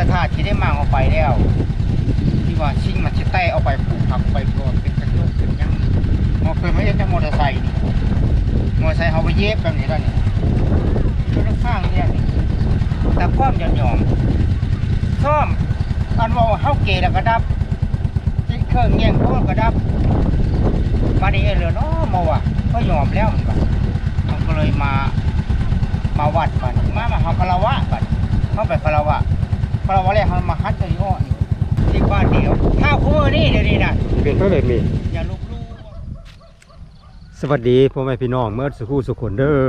ละทาที่ได้มั่งเอาไปแล้ว ที่ว่าชิงมันจะแต้เอาไปผูกพักไปก่อนเป็นกระจกเป็นยังมอเคยไม่เห็นแต่มอเตอร์ไซค์นี่มอเตอร์ไซค์เขาไปเย็บแบบนี้แล้วนี่รถข้างเนี่ยแต่ความหย่อนหย่อมซ่อมอันว่าเฮาเกล้วก็ดับติดเครื่องเงี้ยงพวกก็ดับมาดีเลือเนาะมาว่ะก็ยอมแล้วมันก็มันก็เลยมามาวัดมันมามาเขาคารวะกันเข้าไปคารวะ คารวะแล้วเขามาฮัดตัวนี้อ้อนี่ที่บ้านเดียวข้าวคู่มือนี่เดี๋ยวนี้นะเปลี่ยนเท่าไหร่มีอย่าลุกลู่สวัสดีพ่อแม่พี่น้องเมื่อสุขูสุขนเด้อ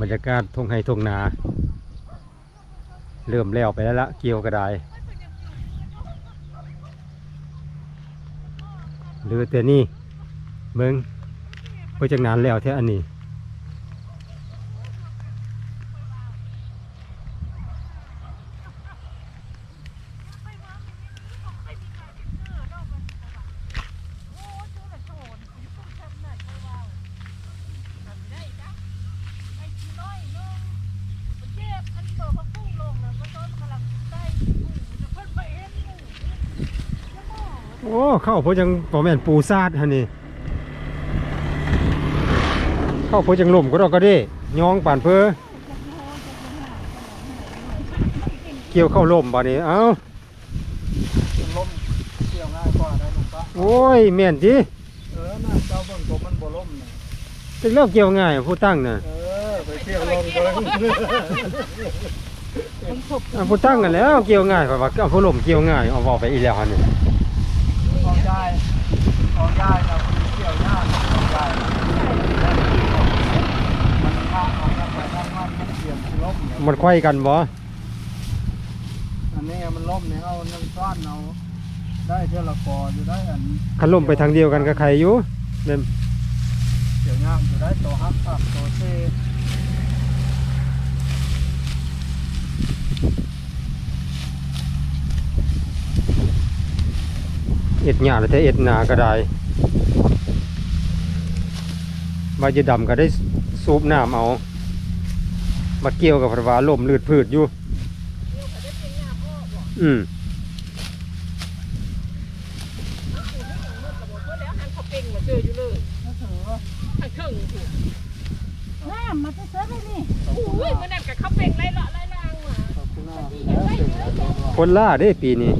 บรรยากาศทงไห้ทงนา เริ่มแล้วไปแล้วละเกี่ยวกระไดหลือแต่นี่เมืองเพื่อจากนานแล้วแท้อันนี้ เข้าเพราะจังปอแม่นปูซาดฮะนี่เข้าเพราะจังลมก็ดอกก็ได้ยองป่านเพอเกี่ยวเข้าลมบ่นี้เอ้าล้มเกี่ยวง่ายกว่าได้ลุงปะโอ้ยแม่นจิเออน่าเจ้าเบิ่งตัวมันบ่ล้มนะจังเลิกเกี่ยวง่ายผู้ตั้งน่ะเออไปเที่ยวลมเบิ่งอะผู้ตั้งกันแหล้วเกี่ยวง่ายกว่าว่าเอาผู้ลมเกี่ยวง่ายเอาบอกไปอีแล้วฮะนี่ ของยายของยายเราเที่ยวยาของยายมันข้างเอาข้างไปข้างมันมันเกี่ยวล้มเนี่ยมันไขว้กันบ่อันนี้มันล่มเนี่ยเอานึ่งก้อนเอาได้เท่าละกออยู่ได้อันคันลมไปทางเดียวกันกับใครอยู่เด่นเกี่ยวงามอยู่ได้ตัวฮักปักตัวเซ อ็ดหญ้าแล้วแต่เอ็ดหนาก็ได้ใบจะดำก็ได้สูบน้ำเอามาเกี่ยวกับพระวาลมลืดพืชอยู่ อืมน้ำมาจะเสิร์ฟเลยนี่อุ้ยมันนั่นกับเขาเป็นไรเลาะไรลางว่ะขอบคุณมากแล้วเก่งแล้วตัวคนล่าได้ปีนี้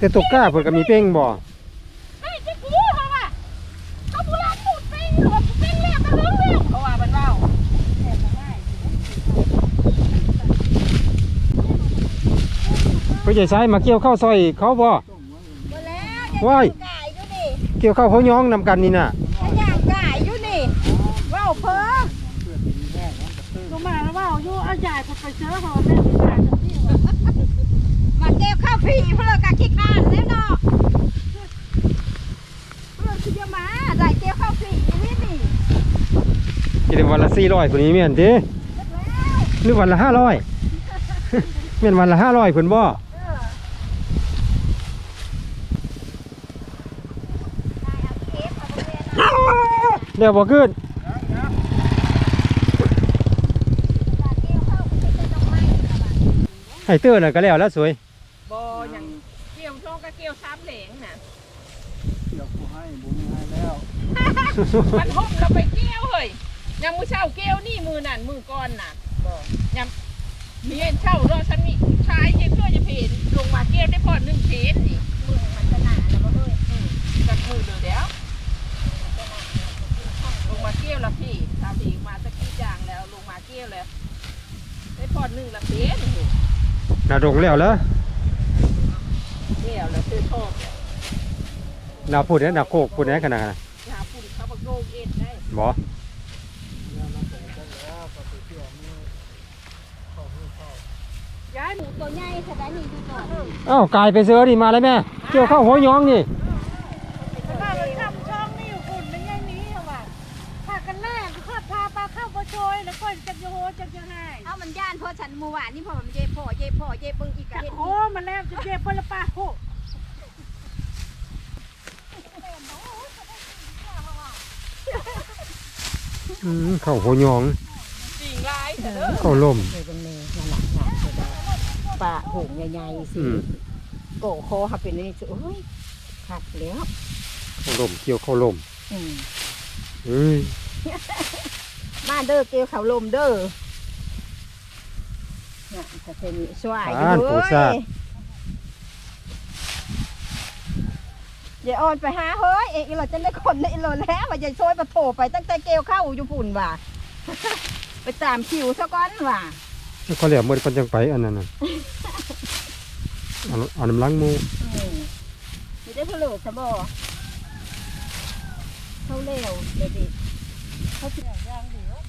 แต่ตกกล้าเพิ่นก็มีเป้งบ่ไอ้จะกูเขาว่ะเขาบุราณพูดแป้งหรือว่าแป้งแล้วก็เรื่องแล้วเขาว่ามันเล่าแห้งมาได้เพิ่นจะใช้มาเกี่ยวข้าวซอยเขาบ่หมดแล้วว้ายไก่อยู่นี่เกี่ยวข้าวเขาย้องนำกันนี่น่ะถ้าย่างไก่อยู่นี่ว้าวเพ้อลงมาแล้วว้าวอยู่เอาใหญ่ไปไปเชื้อหอมแม่ไปใหญ่ตรงที่ว่ะมาเก็บ ข้าวผีเพื่อกะขี้ข้านแล้วเนาะเพื่อที่จะมาได้เก็บข้าวผีอยู่นี่นี่กินวันละ400คนนี้แม่นติแล้วหรือวันละ500แม่นวันละ500เพิ่นบ่เออได้เอาเก็บเอาไปเลยนะแล้วบ่ขึ้นมาเก็บข้าวผีไปต้องไม้ค่ะว่ะให้เตื้อน่ะก็แล้วแล้วสวยบ่ยังเกี่ยวช่องกับเกี่ยวซ้ำเหลงน่ะ เดี๋ยวกูให้บุญให้แล้วมันห่มเราไปเกี่ยวเฮ้ยยังมือเช่าเกี่ยวนี่มือนั่นมือก้อนน่ะก็ยังมีเห็นเช่ารอฉันมีชายเห็นเพื่อจะเพนลงมาเกี่ยวได้พอหนึ่งเพนนี่มือมันจะหนาแล้วบ่เฮ้ยอืมจับมือเดี๋ยวเดี๋ยวลงมาเกี่ยวละพี่ทำอีกมาสักกี่จางแล้วลงมาเกี่ยวแล้วได้พอหนึ่งละเพนอยู่ น่าดงแล้วแล้วเกี่ยวแล้วซื้อโทษแล้วน่าพูดเนี่ยน่าโคกพูดเนี่ยกันนะหาปุ่นเขาประโกงเอ็ดได้บ่แล้วเราส่งกันแล้วก็ไปเที่ยวนี่เข้าห้องเข้าย้ายหมูตัวใหญ่ขนาดนี้ดูก่อนอ้าวกายไปเสือดิมาเลยแม่เกี่ยวข้าวหัวย้องนี่ป้ามันทำช่องนี่อยู่ฝุ่นมันยังนี้เหรอวะพากันแรกข้าพาปลาเข้าปลาโชยแล้วก็จะโยโหจะจะให้เอามันำย่านเพราะฉันเมื่อวานนี่พอมันเจ็บพ่อเจ็บพ่อเจ็บเบิ่งอีกกะเห็นโอ้มันแล้วจะเจ็บเพิ่นละป้าโห อืม เข้าหัวยองจริงหลายเด้อเข้าล่มเลยเป็นเมย์นั่นแหละงานเลยปลาโหงใหญ่ๆสิอืมโกโคหับเป็นนี่สิโอ้ยขัดแล้ว เข้าล่มเกี่ยวเข้าล่มอืมเอ้ยมาเด้อเกลียวเขาลมเด้อเนี่ยจะเป็นสวายอยู่อ่านเลปู ซายดเดี๋ยวออนไปหาเฮ้ยเอกเราจะได้คนในโลแล้วว่าจะช่วยมาโผล่ไปตั้งแต่เกลียวเข้าอยู่ฝุ่นว่ะไปตามคิวซะก่อนว่ะเขาเรียกมือปันจังไปอันนั้นน่ะเอาเอาน้ำล้างหมูอืมมีได้เพลิดซะบ่เข้าเร็วเดี๋ยวดิเขาเสียย่างเดียว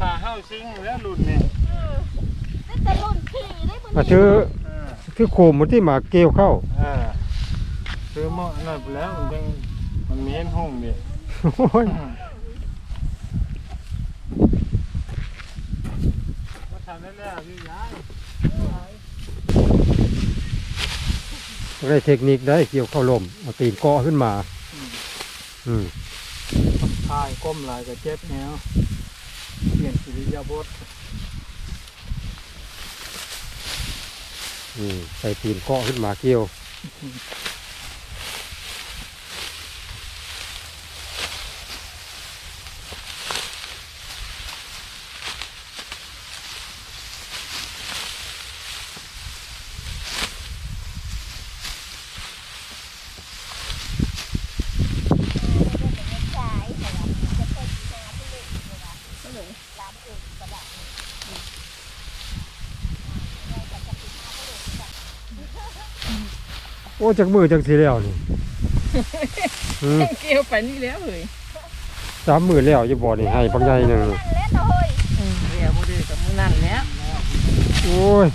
ถ้าเฮา ซิงแล้วหลุดนี่แต่รุ่นขี่ได้บุญมาชื่อคือโคมมันที่มาเกี่ยวเข้า เออซื้อหม้อนั่นไปแล้วมันยังมันมีเห็นห้องดิโอ้ยมาทำได้แล้วพี่ยายได้เทคนิคได้เกี่ยวเข้าล่มเอาตีนเกาะขึ้นมา อืม ทายก้มหลายกับเจ็บแนว เปลี่ยนสิริยาบถอืมใส่ตีนเกาะขึ้นมาเกี่ยว อ้จากมือจังสีแล้วนี่อืมเกี่ยวไปนี่แล้วเฮ้ยสามมือแล้วจะบอกนี่ให้บางใหญ่หนึ่งนั่นแหละเฮ้ยเดี๋ยวบ่ได้กับมื้อนั้นแล้วโอ้ย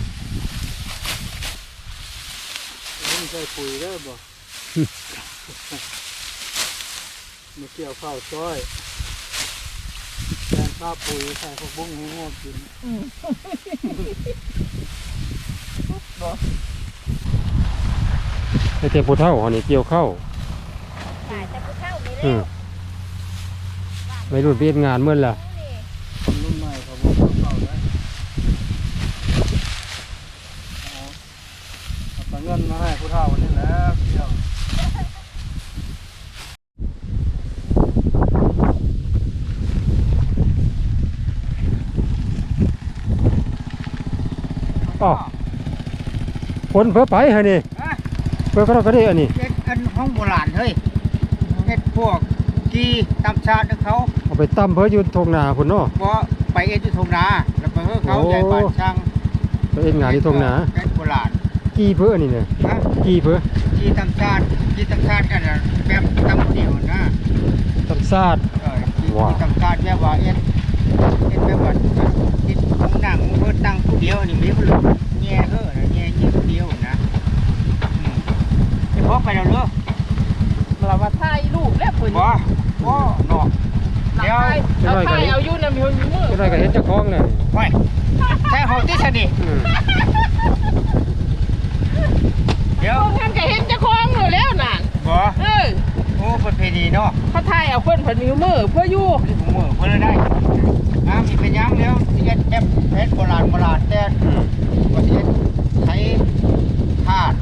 นี่ใส่ปุ๋ยได้อบ่มาเกี่ยวข้าวซอยแทนข้าวปุ๋ยใส่ผักบุ้งให้งอกกิน ไอเทพผู้เท่าอันนี้เกี่ยวเข้าขายแต่ผู้เฒ่าไม่อืเร็มวไม่รุ่นเปลี่ยนงานเมื่อล่ะคนรุ่นใหม่เขาบอกว่าเข้าได้เอาเอาแต่เงินมาให้ผู้เฒ่านี่แหละเกี่ยวอ๋อคนเพื่อไปฮะนี่ เพื่อก็เราก็ได้อันนี้เฮ็ดอันห้องโบราณเฮ้ยเฮ็ดพวกกีตามชาติของเขาเอาไปตั้มเพื่ออยืนทงนาพุ่นเนาะบ่ไปเอ็ดอยู่ทุ่งนาแล้วไปเฮือเขาโอ้ใหญ่บ้านช่างไปเอ็นงานที่ทงนาเฮ็ดโบราณกี่เพื่ออันนี้เนี่ยฮะกี่เพื่อกีตามชาติกีตามชาติกันน่ะแบบตำเดียวนะตัดซาดเออกีว้ากีตามชาติแบบว่าเอ็ดเอ็ดแบบว่าเฮ็ดของหนังเพิ่นตั้งผู้เดียวนี่มีผู้ลูกแง่เฮ้อนะแง่แง่ผู้เดียวนะอืมเฉพาะ ไปแล้วเด้อเราว่าถ่ายรูปแล้วเพิ่นบ่บ่เนาะเดี๋ยวเราถ่ายเอาอยู่นำอยู่มือก็ได้ก็เห็นเจ้าของเลยไว้ใช่เฮาที่สนิทอืมเดี๋ยวคนนั้นก็เห็นเจ้าของอยู่แล้วนั่นบ่เออโอ้ประเพณีเนาะเขาถ่ายเอาเพิ่นเพิ่นอยู่มือเพื่ออยู่ที่ผมมือเพิ่นเลยได้น้ำมีเป็นยังแล้วสิเอ็ดแบบเพชรโบราณโบราณแต่อืมว่าสิเอ็ดใช้ธาตุ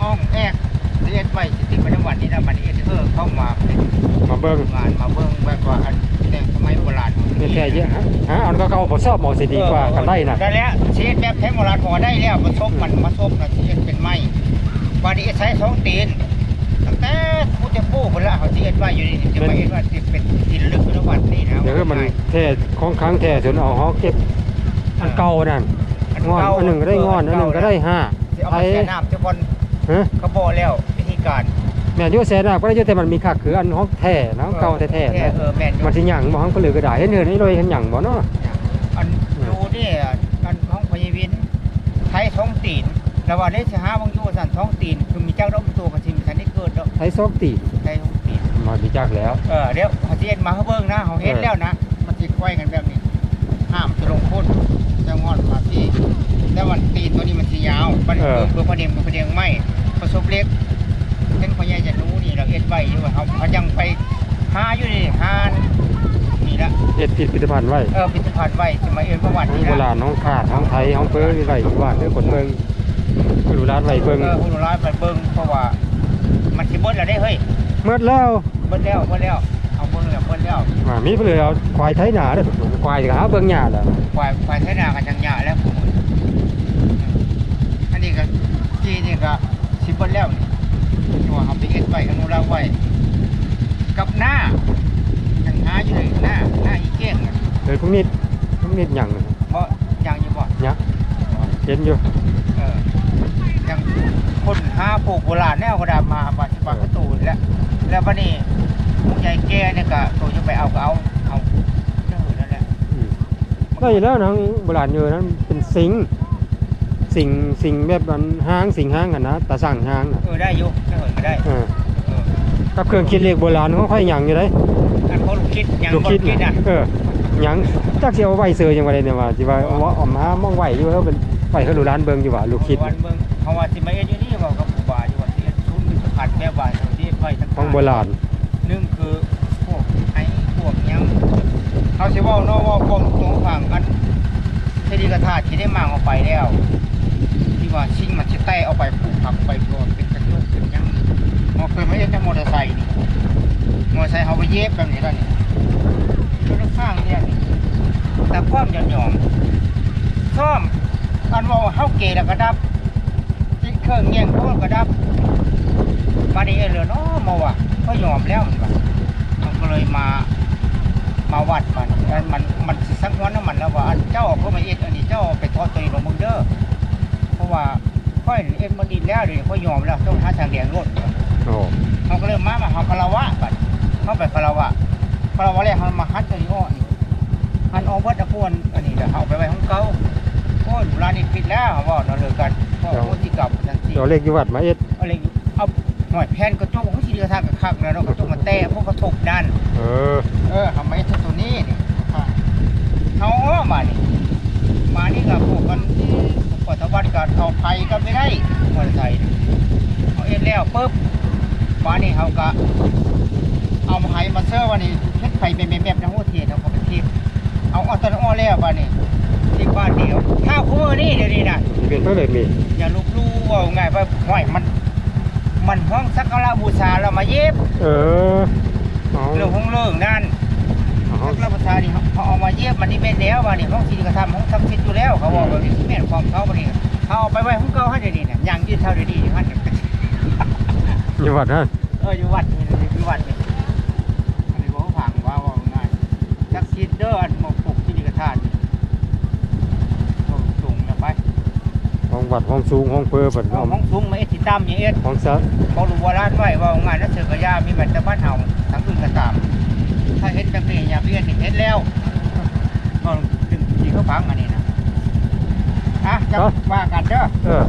ห้องแอกสิเอ็ดไว้ สิติดไว้ในวันนี้นะบัดนี้เอ็ดเออเข้ามาเป็นมาเบิ่งงานมาเบิ่งแบบว่าอันแต่สมัยโบราณนี่แค่เยอะฮะฮะเอาก็เขาบ่ชอบหมองสิดีกว่ากันได้น่ะได้แล้วสิเอ็ดแบบแท้โบราณพอได้แล้วมาซบมันมาซบน่ะสิเอ็ดเป็นไม้บัดนี้เอ็ดใช้สองตีนตั้งแต่ผู้จะปู้พุ่นละเขาสิเอ็ดไว้อยู่นี่จะมาเอ็ดว่าสิเป็นดินลึกในวันนี้นะเดี๋ยวคือมันแท้ของค้างแท้จนเอาฮอกเก็บอันเก่านั่นอันงอนอันหนึ่งก็ได้งอนอันหนึ่งก็ได้ห้าสิเอามาแช่น้ำเจ้าคนฮะเขาบอกแล้ววิธีการ แม่นอยู่แสนน่ะก็ได้อยู่แต่มันมีคักคืออันของแท้นะของเก่าแท้ๆนะเออแม่นอยู่มันสิหยังบ่ของเปลือกกระดาษเห็นเห็นนี่เลยเห็นหยังบ่เนาะอันดูนี่อันของพยวินไทยท้องตีนแล้วว่าได้สิหาบางอยู่สั่นท้องตีนคือมีเจ้าดอกตัวกระทิมทันได้เกิดดอกใช้ซอกตีนไทยท้องตีนมามีจักแล้วเออเดี๋ยวเขาสิเอ็นมาให้เบิ่งนะเขาเห็นแล้วนะมันสิควายกันแบบนี้ห้ามจะลงโทษจะงอนมาพี่แต่วันตีนตัวนี้มันสิยาวมันเออเพื่อประเด็นประเด็นไม่ประสบเล็ก เช่นพ่อใหญ่จะรู้นี่เราเอ็ดไว้อยู่ว่าเขาเขายังไปหาอยู่นี่หานี่ละเอ็ดผิดพิพิธภัณฑ์ไว้เออพิพิธภัณฑ์ไว้จะมาเอ็นประวัตินี่โบละราณของขาดของไทยของเปิ้ลไว้ที่านเด้อคนเมืองคือดูร้านไว้เบิ่งเออคุณร้ายไปเบิ่งเพราะว่ามันสิเบิดแล้วได้เฮ้ยเมื่อแล้วเบิดแล้วเบิดแล้วเอาเบิ่งแล้วเบิดแล้วอ่ามีเพิ่นเลยเอาควายไถนาเด้อควายก็หาเบิ่งหญ้าแหละควายควายไถนากันจังหยาแล้วผมอันนี้ก็จีนี่ก็สิเบิดแล้วนี่ัวเอาไปเอ็ดไว้อนุรักษ์ไว้กับหน้ายังหาอยู่เลยหน้าหน้าอีเก้งน่ะเอ้ยพวกนี้พวกนี้หยังน่ะบ่ยังอยู่บ่ยังเห็นอยู่เออยังคนหาปลูกโบราณแนวกระดามาบัดสิบาทตูนแล้วแล้วบัดนี้ผู้ใหญ่แก่เนี่ยก็ตัวจะไปเอาก็เอาเอาเด้อนั่นแหละ ได้อยู่แล้วนะโบราณเยอะนั้นเป็นสิง สิงสิงแบบอันห้างสิงห้างกันนะตาสั่งห้างน่ะเออได้อยู่ได้เหมือนก็ได้เออเออกับเครื่องคิดเลขโบราณของค่อยหยังอยู่เด้อันเขาลูกคิดยังลูกคิดบ่คิดน่ะอะเออหยังจักสิเอาไว้เซอจังว่าได้เนี่ยว่าสิว่าเอาว่าเออมหามองไว้อยู่เฮาเป็นไว้เฮาดูร้านเบิ่งอยู่ว่าลูกคิดวันเบิ่งเขาว่าสิมาเอ็ดอยู่นี่บอกกับผู้บาอยู่ว่าสิเอ็ดชุนเป็นสะพัดแบบว่าที่ไฟทั้งของโบราณหนึ่งคือพวกไอ้พวกหยังเขาสิเว้าเนาะเว่าความตรงฟังอันเทดีกระทาที่ได้มางออกไปแล้วที่ ว่าชิงมันสิแต้เอาไปปลูกผักไปรวมเป็นกระจุกเป็นยังมอเคยมาเอ็ดแต่มอเตอร์ไซค์นี่มอเตอร์ไซค์เขาไปเย็บแบบนี้แล้วนี่รถข้างเนี่ยนี่แต่พร้อมหย่อมซ่อมอันว่าเฮาเกแล้วก็ดับติดเครื่องเงี้ยงพวกก็ดับมาดีเอเหลือเนาะมาว่ะก็ยอมแล้วมันว่ะมันก็เลยมามาวัดมันอันมันมันสิสักวันน้ำมันแล้วว่าเจ้าก็มาเอ็ดอันนี้เจ้าไปทอดตัวเองลงมึงเด้อ เพราะว่าค่อยเอ็ดมันดีแล้วเดี๋ยวค่อยยอมแล้วต้องหาทางเดียงรถโอ้เขาก็เลยมามาเขาคาราวะบัดเข้าไปคาราวะคาราวะแล้วเขามาฮัดตัวนี้อ้อนี่ฮันออกเบิดตะพวนอันนี้เดี๋ยวเอาไปไว้ของเขาโอ้ยร้านนี้ปิดแล้วเขาบอกเราะเลิกกันก็โอ้ที่กลับทันทีเดี๋ยวเลขอยู่วัดมาเอ็ดอะไรอยู่เอาหน่อยแผ่นกระจกของที่เรือทางกับคักแล้วเนาะกระจกมาแตะพวกกระทบดันเออเออทำไมถ้าตัวนี้นี่ค่ะเขาอ้อมานี่มานี่กับพวกกันที่ ปัตวัตกันเอาไฟก็ไม่ได้มอเตอร์ไซค์นี่เอาเอ็นแล้วปุ๊บมานี่เขาก็เอาไฟมาเซอร์วันนี้เฮ็ดไฟเป็นแบบๆนะหัวเทียนเอาเข้าไปทิพเอาออตอนอ้อแล้ววันนี้ที่บ้านเดียวข้าวคู่มือนี่เดี๋ยวนี้นะเปลี่ยนไปแบบนี้อย่าลุกลู่ว่าไงว่าห้อยมันมันห้องสักการะบูชาเรามาเย็บ เออเอาเรื่องของเรื่องนั่น เอาสักการะบูชานี่เขาเอามาเย็บมันนี่เป็นแล้ววันนี้ห้องศิลปกรรมห้องศักดิ์สิทธิ์อยู่แล้วเขาบอกว่านี่แม่นความเขาวันนี้เขาเอาไปไว้ห้องเก่าให้เดี๋ยวนี้เนี่ยอย่างยืดเท่าเดี๋ยวนี้อยู่ฮั่นอยู่วัดฮะเอออยู่วัดนี่อยู่วัดนี่อันนี้บอกว่าผังว่าว่าง่ายศักดิ์สิทธิ์เด้ออันมาปลุกที่นี่กระทานสูงนะไปห้องวัดห้องสูงห้องเพ้อเพิ่นห้เอาองสูงมาเอ็ดติดตั้มอย่างเอ็ดห้องซะเขารู้ว่าร้านไว้ว่างานนั้นเสือกระยามีบัตรบ้านเฮาทั้งอื่นก็ตาม ถ้าเห็นแบบนี้อย่าเพี้ยนเห็นแล้วก็ถึงที่เขาฟังอันนี้นะอะจะว่ากันเด้อเออ